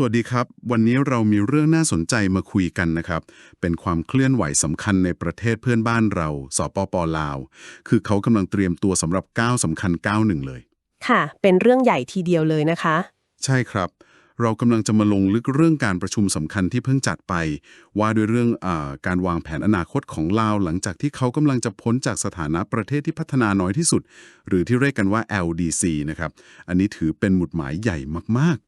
สวัสดีครับ วันนี้เรามีเรื่องน่าสนใจมาคุยกันนะครับ เป็นความเคลื่อนไหวสำคัญในประเทศเพื่อนบ้านเราสปปลาว คือเขากำลังเตรียมตัวสำหรับก้าวสำคัญก้าวหนึ่งเลย ค่ะ เป็นเรื่องใหญ่ทีเดียวเลยนะคะ ใช่ครับ เรากำลังจะมาลงลึกเรื่องการประชุมสำคัญที่เพิ่งจัดไป ว่าด้วยเรื่องอาการวางแผนอนาคตของลาว หลังจากที่เขากำลังจะพ้นจากสถานะประเทศที่พัฒนาน้อยที่สุด หรือที่เรียกกันว่า LDC นะครับ อันนี้ถือเป็นหมุดหมายใหญ่มากอื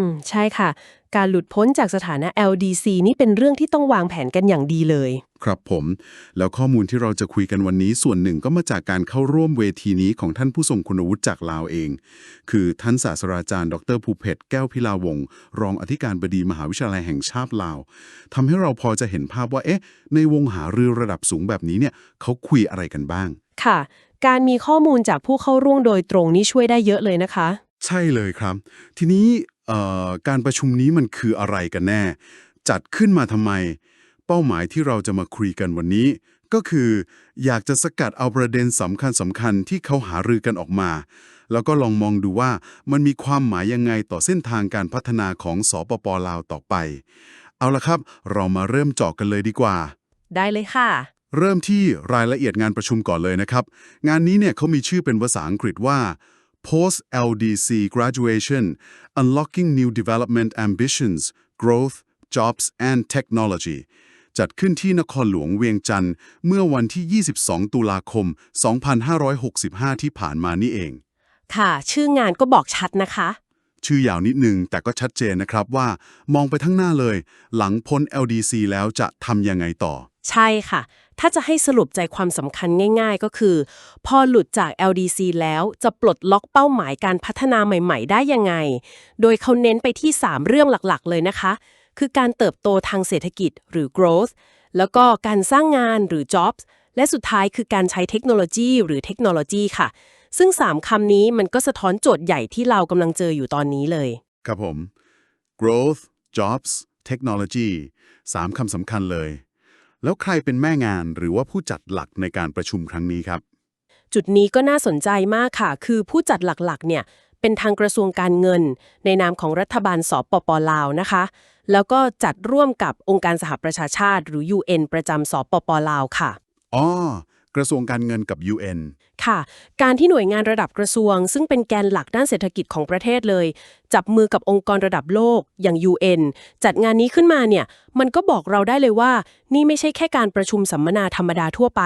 ม ใช่ค่ะ การหลุดพ้นจากสถานะ LDC นี่เป็นเรื่องที่ต้องวางแผนกันอย่างดีเลยๆครับผม แล้วข้อมูลที่เราจะคุยกันวันนี้ส่วนหนึ่งก็มาจากการเข้าร่วมเวทีนี้ของท่านผู้ทรงคุณวุฒิจากลาวเอง คือท่านศาสตราจารย์ ดรภูเพชรแก้วพิลาวงศ์รองอธิการบดีมหาวิทยาลัยแห่งชาติลาวทำให้เราพอจะเห็นภาพว่าเอ๊ะ ในวงหารือระดับสูงแบบนี้เนี่ยเขาคุยอะไรกันบ้าง ค่ะ การมีข้อมูลจากผู้เข้าร่วมโดยตรงนี่ช่วยได้เยอะเลยนะคะ ใช่เลยครับ ทีนี้เอ่อ การประชุมนี้มันคืออะไรกันแน่ จัดขึ้นมาทำไม เป้าหมายที่เราจะมาคุยกันวันนี้ ก็คือ อยากจะสกัดเอาประเด็นสำคัญสำคัญที่เขาหารือกันออกมา แล้วก็ลองมองดูว่ามันมีความหมายยังไงต่อเส้นทางการพัฒนาของสปปลาวต่อไป เอาละครับ เรามาเริ่มเจาะกันเลยดีกว่า ได้เลยค่ะเริ่มที่รายละเอียดงานประชุมก่อนเลยนะครับ งานนี้เนี่ยเขามีชื่อเป็นภาษาอังกฤษว่า Post LDC Graduation Unlocking New Development Ambitions Growth Jobs and Technology จัดขึ้นที่นครหลวงเวียงจันทร์เมื่อวันที่ 22 ตุลาคม 2565 ที่ผ่านมานี่เอง ค่ะ ชื่องานก็บอกชัดนะคะ ชื่อยาวนิดนึง แต่ก็ชัดเจนนะครับว่ามองไปทั้งหน้าเลย หลังพ้น LDC แล้วจะทำยังไงต่อ ใช่ค่ะ ถ้าจะให้สรุปใจความสำคัญง่าย ๆ ก็คือ พอหลุดจาก LDC แล้วจะปลดล็อกเป้าหมายการพัฒนาใหม่ ๆ ได้ยังไง โดยเขาเน้นไปที่ 3 เรื่องหลักๆ เลยนะคะ คือการเติบโตทางเศรษฐกิจหรือ growth แล้วก็การสร้างงานหรือ jobs และสุดท้ายคือการใช้เทคโนโลยีหรือเทคโนโลยีค่ะ ซึ่ง 3คำนี้มันก็สะท้อนโจทย์ใหญ่ที่เรากำลังเจออยู่ตอนนี้เลย ครับผม growth jobs technology สามคำสำคัญเลย แล้วใครเป็นแม่งานหรือว่าผู้จัดหลักในการประชุมครั้งนี้ครับ จุดนี้ก็น่าสนใจมากค่ะ คือผู้จัดหลักๆ เนี่ย เป็นทางกระทรวงการเงิน ในนามของรัฐบาลสปปลาวนะคะ แล้วก็จัดร่วมกับองค์การสหประชาชาติ หรือ UN ประจำสปปลาวค่ะ อ๋อ กระทรวงการเงินกับ UN ค่ะ การที่หน่วยงานระดับกระทรวง ซึ่งเป็นแกนหลักด้านเศรษฐกิจของประเทศเลย จับมือกับองค์กรระดับโลกอย่าง UN จัดงานนี้ขึ้นมาเนี่ย มันก็บอกเราได้เลยว่า นี่ไม่ใช่แค่การประชุมสัมมนาธรรมดาทั่วไป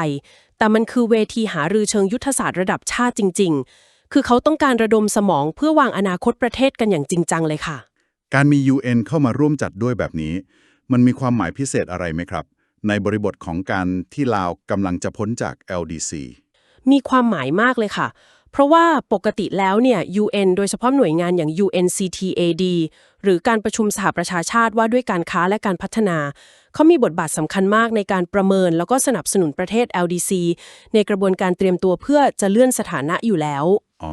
แต่มันคือเวทีหารือเชิงยุทธศาสตร์ระดับชาติจริง ๆ คือเขาต้องการระดมสมองเพื่อวางอนาคตประเทศกันอย่างจริงจังเลยค่ะ การมี UN เข้ามาร่วมจัดด้วยแบบนี้ มันมีความหมายพิเศษอะไรไหมครับ ในบริบทของการที่ลาวกำลังจะพ้นจาก LDC มีความหมายมากเลยค่ะ เพราะว่าปกติแล้วเนี่ย UN โดยเฉพาะหน่วยงานอย่าง UNCTAD หรือการประชุมสหประชาชาติว่าด้วยการค้าและการพัฒนา เขามีบทบาทสำคัญมากในการประเมินแล้วก็สนับสนุนประเทศ LDC ในกระบวนการเตรียมตัวเพื่อจะเลื่อนสถานะอยู่แล้ว อ๋อ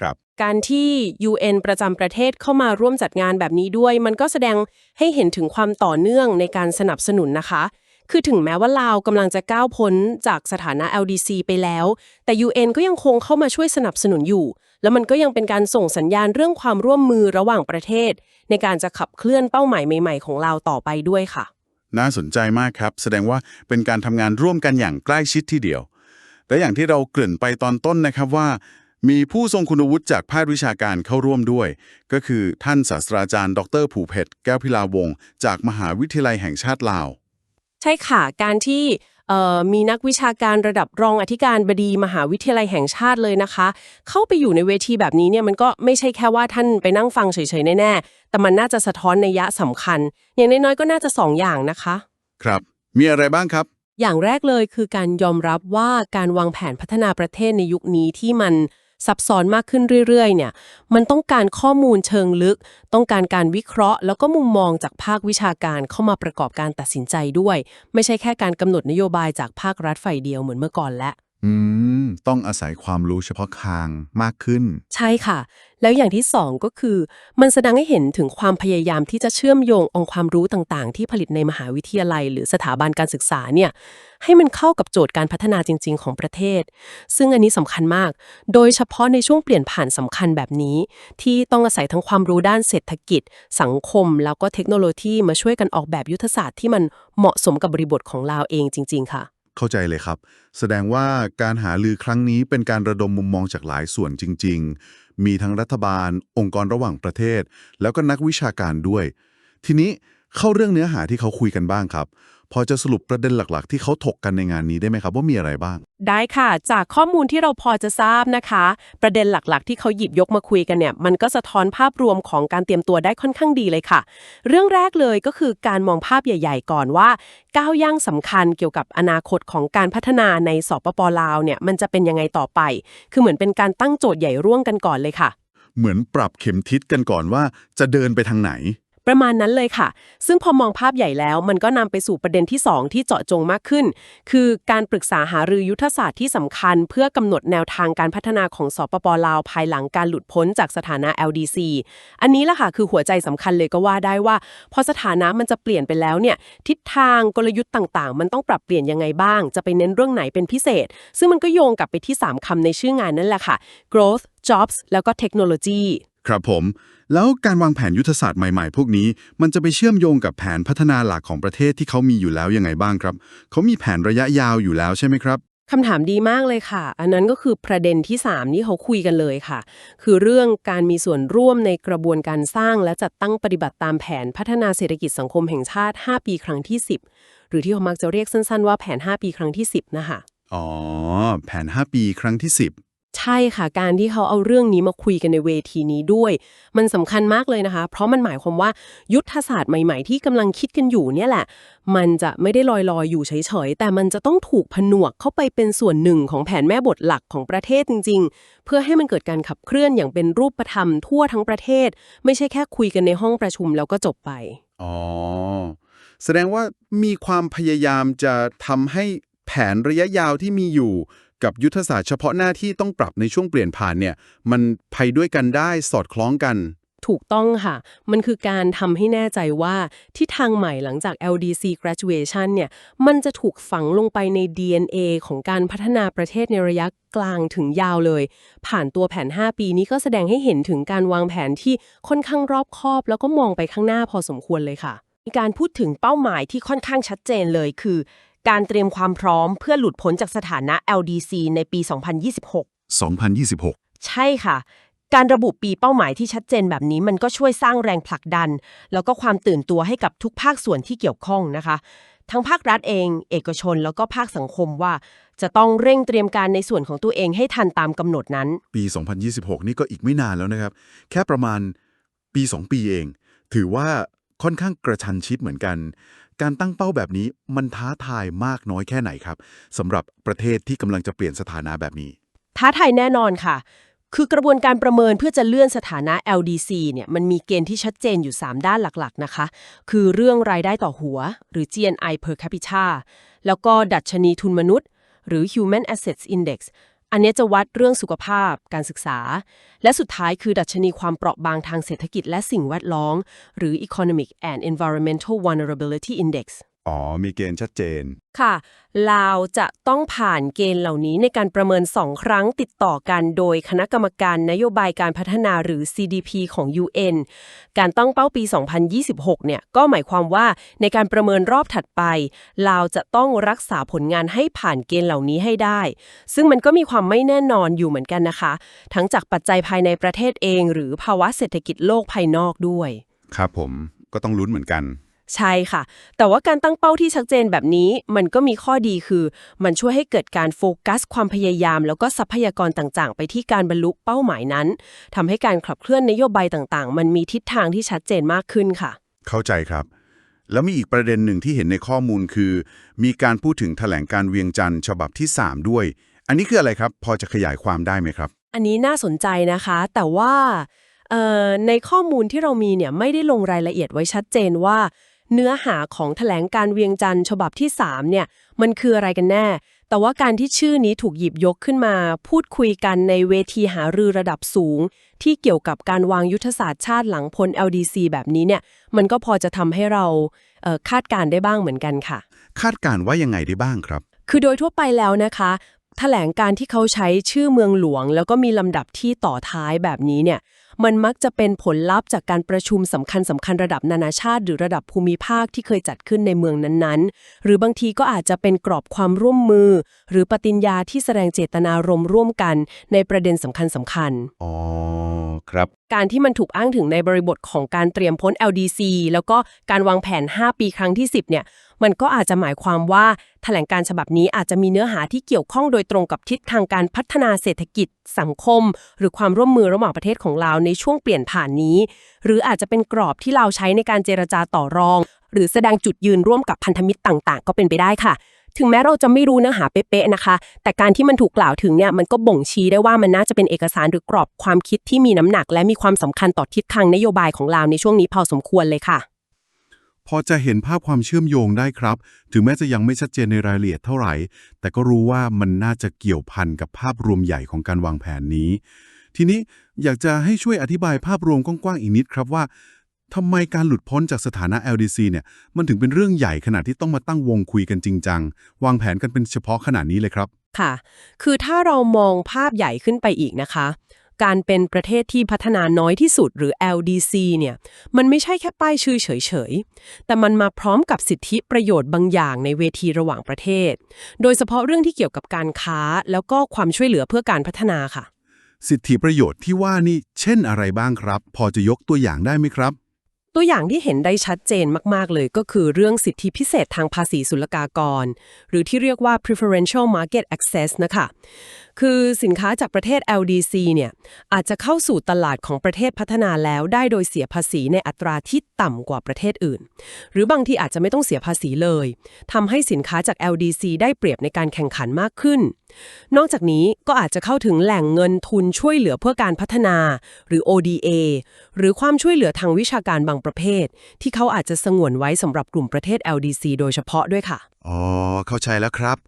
ครับ การที่ UN ประจำประเทศเข้ามาร่วมจัดงานแบบนี้ด้วย มันก็แสดงให้เห็นถึงความต่อเนื่องในการสนับสนุนนะคะ คือถึงแม้ว่าลาวกำลังจะก้าวพ้นจากสถานะ LDC ไปแล้ว แต่ UN ก็ยังคงเข้ามาช่วยสนับสนุนอยู่ แล้วมันก็ยังเป็นการส่งสัญญาณเรื่องความร่วมมือระหว่างประเทศ ในการจะขับเคลื่อนเป้าหมายใหม่ ๆ ของลาวต่อไปด้วยค่ะ น่าสนใจมากครับ แสดงว่าเป็นการทำงานร่วมกันอย่างใกล้ชิดทีเดียวและอย่างที่เราเกริ่นไปตอนต้นนะครับว่า มีผู้ทรงคุณวุฒิจากภาควิชาการเข้าร่วมด้วย ก็คือท่านศาสตราจารย์ ดรผูเพชรแก้วพิลาวงศ์จากมหาวิทยาลัยแห่งชาติลาว ใช่ค่ะ การที่เอ่อมีนักวิชาการระดับรองอธิการบดีมหาวิทยาลัยแห่งชาติเลยนะคะ เข้าไปอยู่ในเวทีแบบนี้เนี่ยมันก็ไม่ใช่แค่ว่าท่านไปนั่งฟังเฉยๆแน่ๆแต่มันน่าจะสะท้อนในยยะสำคัญ อย่างน้อยๆก็น่าจะสองอย่างนะคะ ครับ มีอะไรบ้างครับ อย่างแรกเลยคือการยอมรับว่าการวางแผนพัฒนาประเทศในยุคนี้ที่มัน ซับซ้อนมากขึ้นเรื่อยๆ เนี่ย มันต้องการข้อมูลเชิงลึก ต้องการการวิเคราะห์ แล้วก็มุมมองจากภาควิชาการเข้ามาประกอบการตัดสินใจด้วย ไม่ใช่แค่การกำหนดนโยบายจากภาครัฐฝ่ายเดียวเหมือนเมื่อก่อนแล้ว อืมม ต้องอาศัยความรู้เฉพาะทางมากขึ้น ใช่ค่ะ แล้วอย่างที่สองก็คือ มันแสดงให้เห็นถึงความพยายามที่จะเชื่อมโยงองค์ความรู้ต่างๆ ที่ผลิตในมหาวิทยาลัย หรือสถาบันการศึกษาเนี่ยให้มันเข้ากับโจทย์การพัฒนาจริง ๆ ของประเทศ ซึ่งอันนี้สำคัญมาก โดยเฉพาะในช่วงเปลี่ยนผ่านสำคัญแบบนี้ ที่ต้องอาศัยทั้งความรู้ด้านเศรษฐกิจ สังคม แล้วก็เทคโนโลยีมาช่วยกันออกแบบยุทธศาสตร์ที่มันเหมาะสมกับบริบทของเราเองจริง ๆ ค่ะ เข้าใจเลยครับ แสดงว่าการหาลือครั้งนี้เป็นการระดมมุมมองจากหลายส่วนจริง ๆ มีทั้งรัฐบาล องค์กรระหว่างประเทศ แล้วก็นักวิชาการด้วย ทีนี้ เข้าเรื่องเนื้อหาที่เขาคุยกันบ้างครับ พอจะสรุปประเด็นหลักๆ ที่เขาถกกันในงานนี้ได้ไหมครับ ว่ามีอะไรบ้าง ได้ค่ะ จากข้อมูลที่เราพอจะทราบนะคะ ประเด็นหลักๆ ที่เขาหยิบยกมาคุยกันเนี่ยมันก็สะท้อนภาพรวมของการเตรียมตัวได้ค่อนข้างดีเลยค่ะ เรื่องแรกเลยก็คือการมองภาพใหญ่ ๆ ก่อนว่าก้าวย่างสำคัญเกี่ยวกับอนาคตของการพัฒนาในสปปลาวเนี่ยมันจะเป็นยังไงต่อไป คือเหมือนเป็นการตั้งโจทย์ใหญ่ร่วมกันก่อนเลยค่ะ เหมือนปรับเข็มทิศกันก่อนว่าจะเดินไปทางไหน ประมาณนั้นเลยค่ะ ซึ่งพอมองภาพใหญ่แล้ว มันก็นำไปสู่ประเด็นที่ 2 ที่เจาะจงมากขึ้น คือการปรึกษาหารือยุทธศาสตร์ที่สำคัญ เพื่อกำหนดแนวทางการพัฒนาของสปปลาวภายหลังการหลุดพ้นจากสถานะ LDC อันนี้แหละค่ะคือหัวใจสำคัญเลยก็ว่าได้ว่า พอสถานะมันจะเปลี่ยนไปแล้วเนี่ยทิศทางกลยุทธ์ต่างๆ มันต้องปรับเปลี่ยนยังไงบ้าง จะไปเน้นเรื่องไหนเป็นพิเศษ ซึ่งมันก็โยงกลับไปที่ 3คำในชื่องานนั่นแหละค่ะ growth jobs แล้วก็ technology ครับผม แล้วการวางแผนยุทธศาสตร์ใหม่ๆ พวกนี้ มันจะไปเชื่อมโยงกับแผนพัฒนาหลักของประเทศที่เขามีอยู่แล้วยังไงบ้างครับเขามีแผนระยะยาวอยู่แล้วใช่ไหมครับคำถามดีมากเลยค่ะ อันนั้นก็คือประเด็นที่ 3 ที่เขาคุยกันเลยค่ะ คือเรื่องการมีส่วนร่วมในกระบวนการสร้างและจัดตั้งปฏิบัติตามแผนพัฒนาเศรษฐกิจสังคมแห่งชาติ 5 ปีครั้งที่ 10 หรือที่เขามักจะเรียกสั้นๆ ว่าแผน 5 ปีครั้งที่ 10 นะคะอ๋อ แผน 5 ปีครั้งที่ 10 ใช่ค่ะการที่เขาเอาเรื่องนี้มาคุยกันในเวทีนี้ด้วย มันสำคัญมากเลยนะคะ เพราะมันหมายความว่ายุทธศาสตร์ใหม่ๆ ที่กำลังคิดกันอยู่เนี่ยแหละ มันจะไม่ได้ลอยๆ อยู่เฉยๆ แต่มันจะต้องถูกผนวกเข้าไปเป็นส่วนหนึ่งของแผนแม่บทหลักของประเทศจริง ๆ เพื่อให้มันเกิดการขับเคลื่อนอย่างเป็นรูปธรรมทั่วทั้งประเทศ ไม่ใช่แค่คุยกันในห้องประชุมแล้วก็จบไปอ๋อแสดงว่ามีความพยายามจะทำให้แผนระยะยาวที่มีอยู่ กับยุทธศาสตร์เฉพาะหน้าที่ต้องปรับในช่วงเปลี่ยนผ่านเนี่ยมันไปด้วยกันได้สอดคล้องกัน ถูกต้องค่ะ มันคือการทำให้แน่ใจว่าที่ทางใหม่หลังจาก LDC graduation เนี่ยมันจะถูกฝังลงไปใน DNA ของการพัฒนาประเทศในระยะกลางถึงยาวเลย ผ่านตัวแผน 5 ปีนี้ก็แสดงให้เห็นถึงการวางแผนที่ค่อนข้างรอบคอบ แล้วก็มองไปข้างหน้าพอสมควรเลยค่ะ การพูดถึงเป้าหมายที่ค่อนข้างชัดเจนเลยคือ การเตรียมความพร้อมเพื่อหลุดพ้นจากสถานะ LDC ในปี 2026 2026 ใช่ค่ะ การระบุปีเป้าหมายที่ชัดเจนแบบนี้มันก็ช่วยสร้างแรงผลักดัน แล้วก็ความตื่นตัวให้กับทุกภาคส่วนที่เกี่ยวข้องนะคะ ทั้งภาครัฐเอง เอกชนแล้วก็ภาคสังคมว่า จะต้องเร่งเตรียมการในส่วนของตัวเองให้ทันตามกำหนดนั้น ปี 2026 นี่ก็อีกไม่นานแล้วนะครับ แค่ประมาณปี 2 ปีเอง ถือว่า ค่อนข้างกระชันชิดเหมือนกัน การตั้งเป้าแบบนี้มันท้าทายมากน้อยแค่ไหนครับสำหรับประเทศที่กำลังจะเปลี่ยนสถานะแบบนี้ ท้าทายแน่นอนค่ะ คือกระบวนการประเมินเพื่อจะเลื่อนสถานะ LDC เนี่ยมันมีเกณฑ์ที่ชัดเจนอยู่ 3 ด้านหลักๆนะคะ คือเรื่องรายได้ต่อหัว หรือ GNI per capita แล้วก็ดัชนีทุนมนุษย์ หรือ Human Assets Index อันนี้จะวัดเรื่องสุขภาพ การศึกษา และสุดท้ายคือดัชนีความเปราะบางทางเศรษฐกิจและสิ่งแวดล้อม หรือ Economic and Environmental Vulnerability Index อ๋อ มีเกณฑ์ชัดเจน ค่ะ ลาวจะต้องผ่านเกณฑ์เหล่านี้ในการประเมิน 2 ครั้งติดต่อกันโดยคณะกรรมการนโยบายการพัฒนาหรือ CDP ของ UN การตั้งเป้าปี 2026 เนี่ย ก็หมายความว่าในการประเมินรอบถัดไป ลาวจะต้องรักษาผลงานให้ผ่านเกณฑ์เหล่านี้ให้ได้ ซึ่งมันก็มีความไม่แน่นอนอยู่เหมือนกันนะคะ ทั้งจากปัจจัยภายในประเทศเอง หรือภาวะเศรษฐกิจโลกภายนอกด้วย ครับผม ก็ต้องลุ้นเหมือนกัน ใช่ค่ะ แต่ว่าการตั้งเป้าที่ชัดเจนแบบนี้ มันก็มีข้อดีคือ มันช่วยให้เกิดการโฟกัส ความพยายาม แล้วก็ทรัพยากรต่างๆ ไปที่การบรรลุเป้าหมายนั้นทำให้การขับเคลื่อนนโยบายต่างๆ มันมีทิศทางที่ชัดเจนมากขึ้นค่ะ เข้าใจครับ แล้วมีอีกประเด็นหนึ่งที่เห็นในข้อมูลคือ มีการพูดถึงแถลงการเวียงจันทร์ฉบับที่ 3 ด้วย อันนี้คืออะไรครับ พอจะขยายความได้ไหมครับ อันนี้น่าสนใจนะคะ แต่ว่าเอ่อในข้อมูลที่เรามีเนี่ยไม่ได้ลงรายละเอียดไว้ชัดเจนว่า เนื้อหาของแถลงการเวียงจันทร์ฉบับที่ 3 เนี่ย มันคืออะไรกันแน่แต่แต่ว่าการที่ชื่อนี้ถูกหยิบยกขึ้นมา พูดคุยกันในเวทีหารือระดับสูง ที่เกี่ยวกับการวางยุทธศาสตร์ชาติหลังพ้น LDC แบบนี้เนี่ย มันก็พอจะทำให้เราเอ่อคาดการณ์ได้บ้างเหมือนกันค่ะ คาดการณ์ว่ายังไงได้บ้างครับ คือโดยทั่วไปแล้วนะคะแถลงการที่เขาใช้ชื่อเมืองหลวง แล้วก็มีลำดับที่ต่อท้ายแบบนี้เนี่ย มันมักจะเป็นผลลัพธ์จากการประชุมสำคัญสำคัญระดับนานาชาติ หรือระดับภูมิภาคที่เคยจัดขึ้นในเมืองนั้นๆ หรือบางทีก็อาจจะเป็นกรอบความร่วมมือ หรือปฏิญญาที่แสดงเจตนารมณ์ร่วมกันในประเด็นสำคัญสำคัญอ๋อครับ การที่มันถูกอ้างถึงในบริบทของการเตรียมพ้น LDC แล้วก็การวางแผน 5 ปีครั้งที่ 10 เนี่ยมันก็อาจจะหมายความว่าแถลงการฉบับนี้อาจจะมีเนื้อหาที่เกี่ยวข้องโดยตรงกับทิศทางการพัฒนาเศรษฐกิจ สังคม หรือความร่วมมือระหว่างประเทศของเราในช่วงเปลี่ยนผ่านนี้ หรืออาจจะเป็นกรอบที่เราใช้ในการเจรจาต่อรอง หรือแสดงจุดยืนร่วมกับพันธมิตรต่าง ๆ ก็เป็นไปได้ค่ะ ถึงแม้เราจะไม่รู้เนื้อหาเป๊ะๆนะคะ แต่การที่มันถูกกล่าวถึงเนี่ยมันก็บ่งชี้ได้ว่ามันน่าจะเป็นเอกสารหรือกรอบความคิดที่มีน้ำหนัก และมีความสำคัญต่อทิศทางนโยบายของเราในช่วงนี้พอสมควรเลยค่ะ พอจะเห็นภาพความเชื่อมโยงได้ครับ ถึงแม้จะยังไม่ชัดเจนในรายละเอียดเท่าไหร่ แต่ก็รู้ว่ามันน่าจะเกี่ยวพันกับภาพรวมใหญ่ของการวางแผนนี้ ทีนี้อยากจะให้ช่วยอธิบายภาพรวมกว้างๆอีกนิดครับว่า ทำไมการหลุดพ้นจากสถานะ LDC เนี่ยมันถึงเป็นเรื่องใหญ่ขนาดที่ต้องมาตั้งวงคุยกันจริงจัง วางแผนกันเป็นเฉพาะขนาดนี้เลยครับ ค่ะ คือถ้าเรามองภาพใหญ่ขึ้นไปอีกนะคะ การเป็นประเทศที่พัฒนาน้อยที่สุดหรือ LDC เนี่ยมันไม่ใช่แค่ป้ายชื่อเฉยๆ แต่มันมาพร้อมกับสิทธิประโยชน์บางอย่างในเวทีระหว่างประเทศ โดยเฉพาะเรื่องที่เกี่ยวกับการค้า แล้วก็ความช่วยเหลือเพื่อการพัฒนาค่ะ สิทธิประโยชน์ที่ว่านี่เช่นอะไรบ้างครับ พอจะยกตัวอย่างได้ไหมครับ ตัวอย่างที่เห็นได้ชัดเจนมาก ๆ เลยก็คือเรื่องสิทธิพิเศษทางภาษีศุลกากร หรือที่เรียกว่า preferential market access นะคะ คือสินค้าจากประเทศ LDC เนี่ยอาจจะเข้าสู่ตลาดของประเทศพัฒนาแล้วได้โดยเสียภาษีในอัตราที่ต่ำกว่าประเทศอื่น หรือบางทีอาจจะไม่ต้องเสียภาษีเลยทำให้สินค้าจาก LDC ได้เปรียบในการแข่งขันมากขึ้น นอกจากนี้ก็อาจจะเข้าถึงแหล่งเงินทุนช่วยเหลือเพื่อการพัฒนา หรือ ODA หรือความช่วยเหลือทางวิชาการบางประเภท ที่เขาอาจจะสงวนไว้สำหรับกลุ่มประเทศ LDC โดยเฉพาะด้วยค่ะ อ๋อ เข้าใจแล้วครับ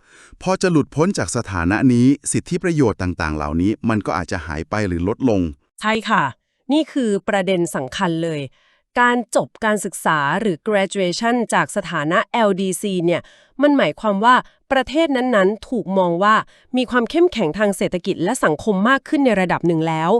พอจะหลุดพ้นจากสถานะนี้สิทธิประโยชน์ต่าง ๆ เหล่านี้ มันก็อาจจะหายไปหรือลดลง ใช่ค่ะ นี่คือประเด็นสำคัญเลย การจบการศึกษาหรือ graduation จากสถานะ LDC เนี่ย มันหมายความว่าประเทศนั้นๆ ถูกมองว่ามีความเข้มแข็งทางเศรษฐกิจและสังคมมากขึ้นในระดับหนึ่งแล้ว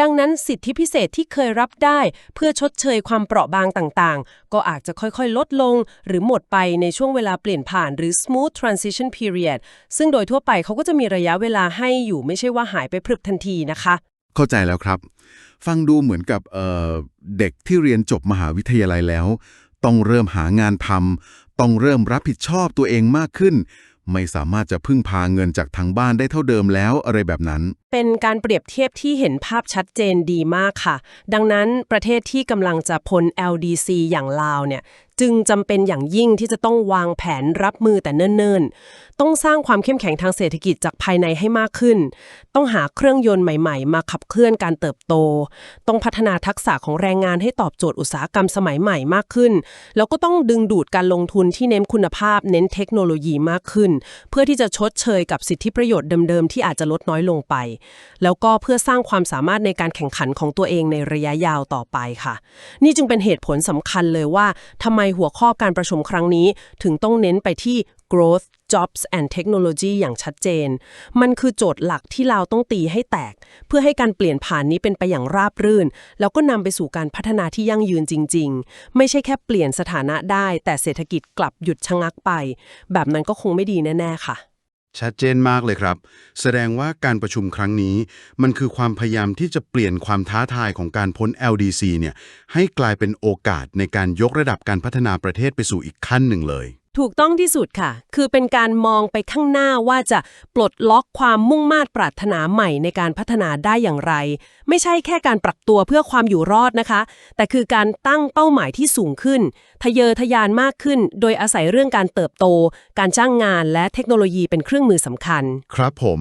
ดังนั้นสิทธิพิเศษที่เคยรับได้ เพื่อชดเชยความเปราะบางต่างๆ ก็อาจจะค่อยๆ ลดลง หรือหมดไปในช่วงเวลาเปลี่ยนผ่านหรือ smooth transition period ซึ่งโดยทั่วไปเขาก็จะมีระยะเวลาให้อยู่ไม่ใช่ว่าหายไปพรึบทันทีนะคะ เข้าใจแล้วครับ ฟังดูเหมือนกับเเด็กที่เรียนจบมหาวิทยาลัยแล้ว ต้องเริ่มหางานทำต้องเริ่มรับผิดชอบตัวเองมากขึ้น ไม่สามารถจะพึ่งพาเงินจากทางบ้านได้เท่าเดิมแล้วอะไรแบบนั้น เป็นการเปรียบเทียบที่เห็นภาพชัดเจนดีมากค่ะ ดังนั้นประเทศที่กำลังจะพ้น LDC อย่างลาวเนี่ย จึงจำเป็นอย่างยิ่งที่จะต้องวางแผนรับมือแต่เนิ่นๆ ต้องสร้างความเข้มแข็งทางเศรษฐกิจจากภายในให้มากขึ้น ต้องหาเครื่องยนต์ใหม่ๆ มาขับเคลื่อนการเติบโต ต้องพัฒนาทักษะของแรงงานให้ตอบโจทย์อุตสาหกรรมสมัยใหม่มากขึ้น แล้วก็ต้องดึงดูดการลงทุนที่เน้นคุณภาพ เน้นเทคโนโลยีมากขึ้น เพื่อที่จะชดเชยกับสิทธิประโยชน์เดิมๆ ที่อาจจะลดน้อยลงไป แล้วก็เพื่อสร้างความสามารถในการแข่งขันของตัวเองในระยะยาวต่อไปค่ะ นี่จึงเป็นเหตุผลสำคัญเลยว่าทำไมหัวข้อการประชุมครั้งนี้ ถึงต้องเน้นไปที่ growth jobs and technology อย่างชัดเจน มันคือโจทย์หลักที่เราต้องตีให้แตก เพื่อให้การเปลี่ยนผ่านนี้เป็นไปอย่างราบรื่น แล้วก็นำไปสู่การพัฒนาที่ยั่งยืนจริง ๆ ไม่ใช่แค่เปลี่ยนสถานะได้ แต่เศรษฐกิจกลับหยุดชะงักไป แบบนั้นก็คงไม่ดีแน่ ๆ ค่ะ ชัดเจนมากเลยครับ แสดงว่าการประชุมครั้งนี้ มันคือความพยายามที่จะเปลี่ยนความท้าทายของการพ้น LDC เนี่ยให้กลายเป็นโอกาสในการยกระดับการพัฒนาประเทศไปสู่อีกขั้นหนึ่งเลย ถูกต้องที่สุดค่ะ คือเป็นการมองไปข้างหน้าว่าจะปลดล็อกความมุ่งมา่ปรารถนาใหม่ในการพัฒนาได้อย่างไร ไม่ใช่แค่การปรับตัวเพื่อความอยู่รอดนะคะ แต่คือการตั้งเป้าหมายที่สูงขึ้น ทะเยอทะยานมากขึ้น โดยอาศัยเรื่องการเติบโต การจ้างงานและเทคโนโลยีเป็นเครื่องมือสำคัญ ครับผม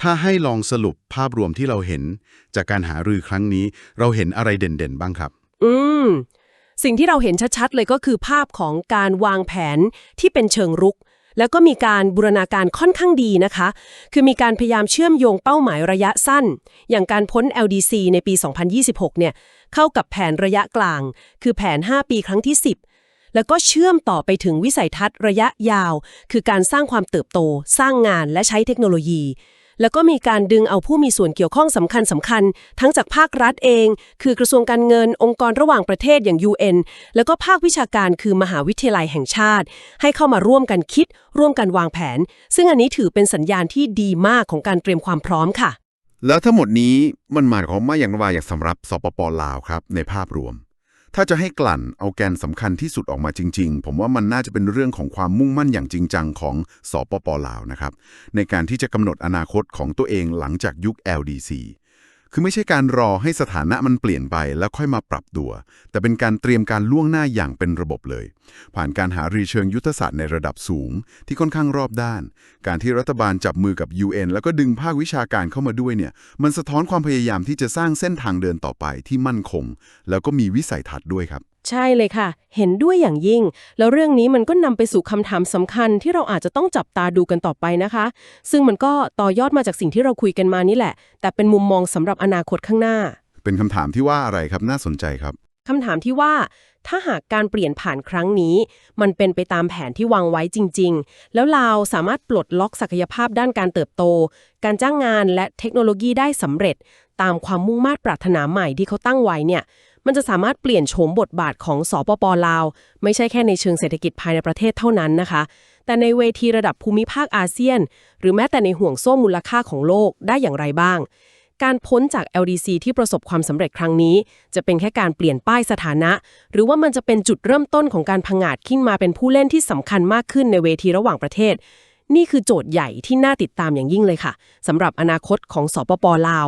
ถ้าให้ลองสรุปภาพรวมที่เราเห็น จากการหารือครั้งนี้ เราเห็นอะไรเด่นๆ บ้างครับ อืม สิ่งที่เราเห็นชัดๆ เลยก็คือภาพของการวางแผนที่เป็นเชิงรุก แล้วก็มีการบูรณาการค่อนข้างดีนะคะ คือมีการพยายามเชื่อมโยงเป้าหมายระยะสั้น อย่างการพ้น LDC ในปี 2026 เนี่ย เข้ากับแผนระยะกลาง คือแผน 5 ปีครั้งที่ 10 แล้วก็เชื่อมต่อไปถึงวิสัยทัศน์ระยะยาว คือการสร้างความเติบโต สร้างงานและใช้เทคโนโลยี แล้วก็มีการดึงเอาผู้มีส่วนเกี่ยวข้องสำคัญสำคัญ ทั้งจากภาครัฐเอง คือกระทรวงการเงิน องค์กรระหว่างประเทศอย่าง UN แล้วก็ภาควิชาการคือมหาวิทยาลัยแห่งชาติ ให้เข้ามาร่วมกันคิด ร่วมกันวางแผน ซึ่งอันนี้ถือเป็นสัญญาณที่ดีมากของการเตรียมความพร้อมค่ะ แล้วทั้งหมดนี้มันหมายความว่าอย่างไรอย่างสำหรับสปปลาวครับในภาพรวม ถ้าจะให้กลั่นเอาแกนสำคัญที่สุดออกมาจริง ๆ ผมว่ามันน่าจะเป็นเรื่องของความมุ่งมั่นอย่างจริงจังของสปปลาวนะครับในการที่จะกำหนดอนาคตของตัวเองหลังจากยุค LDC คือไม่ใช่การรอให้สถานะมันเปลี่ยนไปแล้วค่อยมาปรับตัว แต่เป็นการเตรียมการล่วงหน้าอย่างเป็นระบบเลย ผ่านการหารีเชิงยุทธศาสตร์ในระดับสูง ที่ค่อนข้างรอบด้าน การที่รัฐบาลจับมือกับ UN แล้วก็ดึงภาควิชาการเข้ามาด้วยเนี่ย มันสะท้อนความพยายามที่จะสร้างเส้นทางเดินต่อไปที่มั่นคง แล้วก็มีวิสัยทัศน์ด้วยครับ ใช่เลยค่ะ เห็นด้วยอย่างยิ่ง แล้วเรื่องนี้มันก็นำไปสู่คำถามสำคัญที่เราอาจจะต้องจับตาดูกันต่อไปนะคะ ซึ่งมันก็ต่อยอดมาจากสิ่งที่เราคุยกันมานี่แหละ แต่เป็นมุมมองสำหรับอนาคตข้างหน้า เป็นคำถามที่ว่าอะไรครับน่าสนใจครับคำถามที่ว่า ถ้าหากการเปลี่ยนผ่านครั้งนี้ มันเป็นไปตามแผนที่วางไว้จริง ๆ แล้วลาวสามารถปลดล็อกศักยภาพด้านการเติบโต การจ้างงานและเทคโนโลยีได้สำเร็จ ตามความมุ่งมา่ปรารถนาใหม่ที่เขาตั้งไว้เนี่ย มันจะสามารถเปลี่ยนโฉมบทบาทของสปปลาว ไม่ใช่แค่ในเชิงเศรษฐกิจภายในประเทศเท่านั้นนะคะ แต่ในเวทีระดับภูมิภาคอาเซียน หรือแม้แต่ในห่วงโซ่มูลค่าของโลกได้อย่างไรบ้าง การพ้นจาก LDC ที่ประสบความสำเร็จครั้งนี้ จะเป็นแค่การเปลี่ยนป้ายสถานะ หรือว่ามันจะเป็นจุดเริ่มต้นของการพังอาจขึ้นมาเป็นผู้เล่นที่สำคัญมากขึ้นในเวทีระหว่างประเทศ นี่คือโจทย์ใหญ่ที่น่าติดตามอย่างยิ่งเลยค่ะสำหรับอนาคตของสปปลาว